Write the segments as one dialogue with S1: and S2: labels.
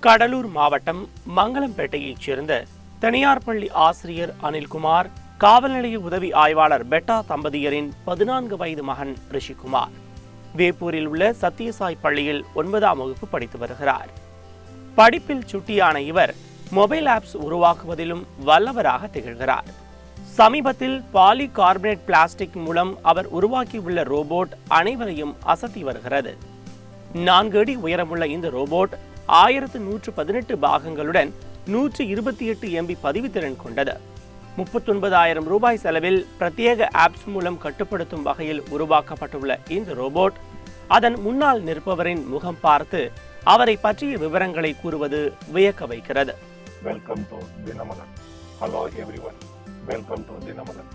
S1: கடலூர் மாவட்டம் மங்களம்பேட்டையைச் சேர்ந்த தனியார் பள்ளி ஆசிரியர் அனில்குமார் காவல் நிலைய உதவி ஆய்வாளர் பெட்டா தம்பதியரின் பதினான்கு வயது மகன் ரிஷிகுமார். வேப்பூரில் உள்ள சத்யசாய் பள்ளியில் ஒன்பதாம் வகுப்பு படித்து வருகிறார். படிப்பில் சுட்டியான இவர் மொபைல் ஆப்ஸ் உருவாக்குவதிலும் வல்லவராக திகழ்கிறார். சமீபத்தில் பாலி கார்பனேட் பிளாஸ்டிக் மூலம் அவர் உருவாக்கியுள்ள ரோபோட் அனைவரையும் அசத்தி வருகிறது. நான்கு அடி உயரமுள்ள இந்த ரோபோட் ஆயிரத்து நூற்று பதினெட்டு பாகங்களுடன் நூற்று இருபத்தி எட்டு எம்பி பதிவுத்திறன் கொண்டது முப்பத்தொன்பதாயிரம் ரூபாய் செலவில் பிரத்யேக ஆப்ஸ் மூலம் கட்டுப்படுத்தும் வகையில் உருவாக்கப்பட்டுள்ள இந்த ரோபோட் அதன் முன்னால் நிற்பவரின் முகம் பார்த்து அவரை பற்றிய விவரங்களை கூறுவது வியக்க வைக்கிறது
S2: Welcome to Dinamalan. Hello everyone. Welcome to Dinamalan.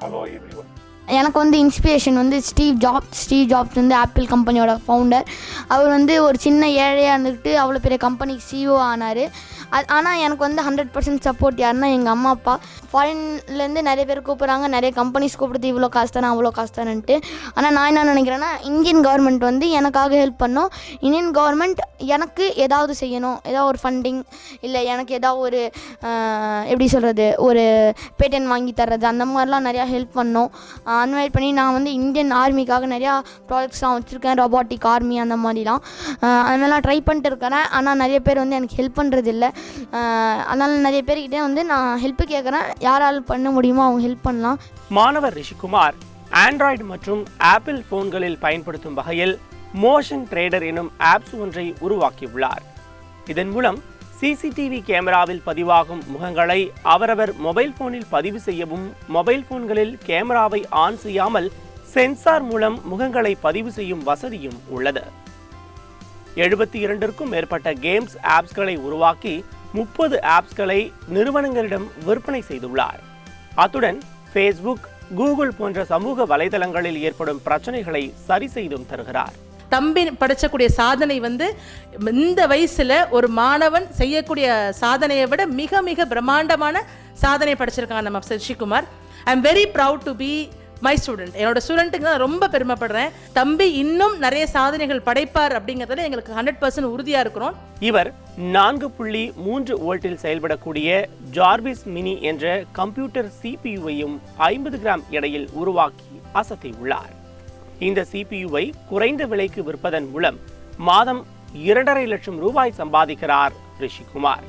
S2: Hello everyone.
S3: எனக்கு வந்து இன்ஸ்பிரேஷன் வந்து ஸ்டீவ் ஜாப்ஸ் ஸ்டீவ் ஜாப்ஸ் வந்து ஆப்பிள் கம்பெனியோட ஃபவுண்டர் அவர் வந்து ஒரு சின்ன ஏழையாக இருந்துக்கிட்டு அவ்வளோ பெரிய கம்பெனிக்கு சிஓ ஆனார். அது ஆனால் எனக்கு வந்து ஹண்ட்ரட் பர்சன்ட் சப்போர்ட் யாருன்னா எங்கள் அம்மா அப்பா. ஃபாரின்லேருந்து நிறைய பேர் கூப்பிட்றாங்க நிறைய கம்பெனிஸ் கூப்பிடுது இவ்வளோ காசு தானே அவ்வளோ காசு தானேன்ட்டு. ஆனால் நான் என்ன நினைக்கிறேன்னா இந்தியன் கவர்மெண்ட் வந்து எனக்காக ஹெல்ப் பண்ணோம். இந்தியன் கவர்மெண்ட் எனக்கு ஏதாவது செய்யணும். ஏதாவது ஒரு ஃபண்டிங் இல்லை எனக்கு ஏதாவது ஒரு எப்படி சொல்கிறது ஒரு பேட்டன் வாங்கி தர்றது அந்த மாதிரிலாம் நிறையா ஹெல்ப் பண்ணோம். அன்வைட் அந்த மாதிரி பண்ணி நான் வந்து இந்தியன் ஆர்மிக்காக நிறையா ப்ராஜெக்ட்ஸ்லாம் வச்சுருக்கேன் ரொபாட்டிக் ஆர்மி அந்த மாதிரிலாம். அதனால ட்ரை பண்ணிட்டு இருக்கிறேன் ஆனால் நிறைய பேர் வந்து எனக்கு ஹெல்ப் பண்ணுறது இல்லை அதனால் நிறைய பேர்கிட்ட வந்து நான் ஹெல்ப் கேட்குறேன் யாரால் பண்ண முடியுமோ அவங்க ஹெல்ப் பண்ணலாம்.
S1: மாணவர் ரிஷிகுமார் ஆண்ட்ராய்டு மற்றும் ஆப்பிள் போன்களில் பயன்படுத்தும் வகையில் மோஷன் ட்ரேடர் எனும் ஆப்ஸ் ஒன்றை உருவாக்கியுள்ளார். இதன் மூலம் சிசிடிவி கேமராவில் பதிவாகும் முகங்களை அவரவர் மொபைல் போனில் பதிவு செய்யவும் மொபைல் போன்களில் கேமராவை ஆன் செய்யாமல் சென்சார் மூலம் முகங்களை பதிவு செய்யும் வசதியும் உள்ளது. எழுபத்தி இரண்டிற்கும் மேற்பட்ட கேம்ஸ் ஆப்ஸ்களை உருவாக்கி முப்பது ஆப்ஸ்களை நிறுவனங்களிடம் விற்பனை செய்துள்ளார். அத்துடன் ஃபேஸ்புக் கூகுள் போன்ற சமூக வலைதளங்களில் ஏற்படும் பிரச்சனைகளை சரி செய்தும் தருகிறார்.
S4: தம்பி படைச்சக்கூடிய சாதனை வந்து இந்த வயசுல ஒரு மாணவன் செய்யக்கூடிய சாதனையை விட மிக மிக பிரம்மாண்டமான சாதனை படைச்சிருக்காங்க நம்ம Sasikumar. I am very proud to be my student என்னோட ஸ்டூடெண்ட்டுக்கு நான் ரொம்ப பெருமைப்படுறேன். தம்பி இன்னும் நிறைய சாதனைகள் படைப்பார் அப்படிங்கிறதுல எங்களுக்கு ஹண்ட்ரட் பர்சன்ட் உறுதியாக இருக்கிறோம்.
S1: இவர் நான்கு புள்ளி மூன்று வோல்ட்டில் செயல்படக்கூடிய ஜார்பிஸ் மினி என்ற கம்ப்யூட்டர் சிபியுவையும் ஐம்பது கிராம் எடையில் உருவாக்கி அசத்தியுள்ளார் இந்த சிபியுவை குறைந்த விலைக்கு விற்பதன் மூலம் மாதம் இரண்டரை லட்சம் ரூபாய் சம்பாதிக்கிறார் ரிஷிகுமார்.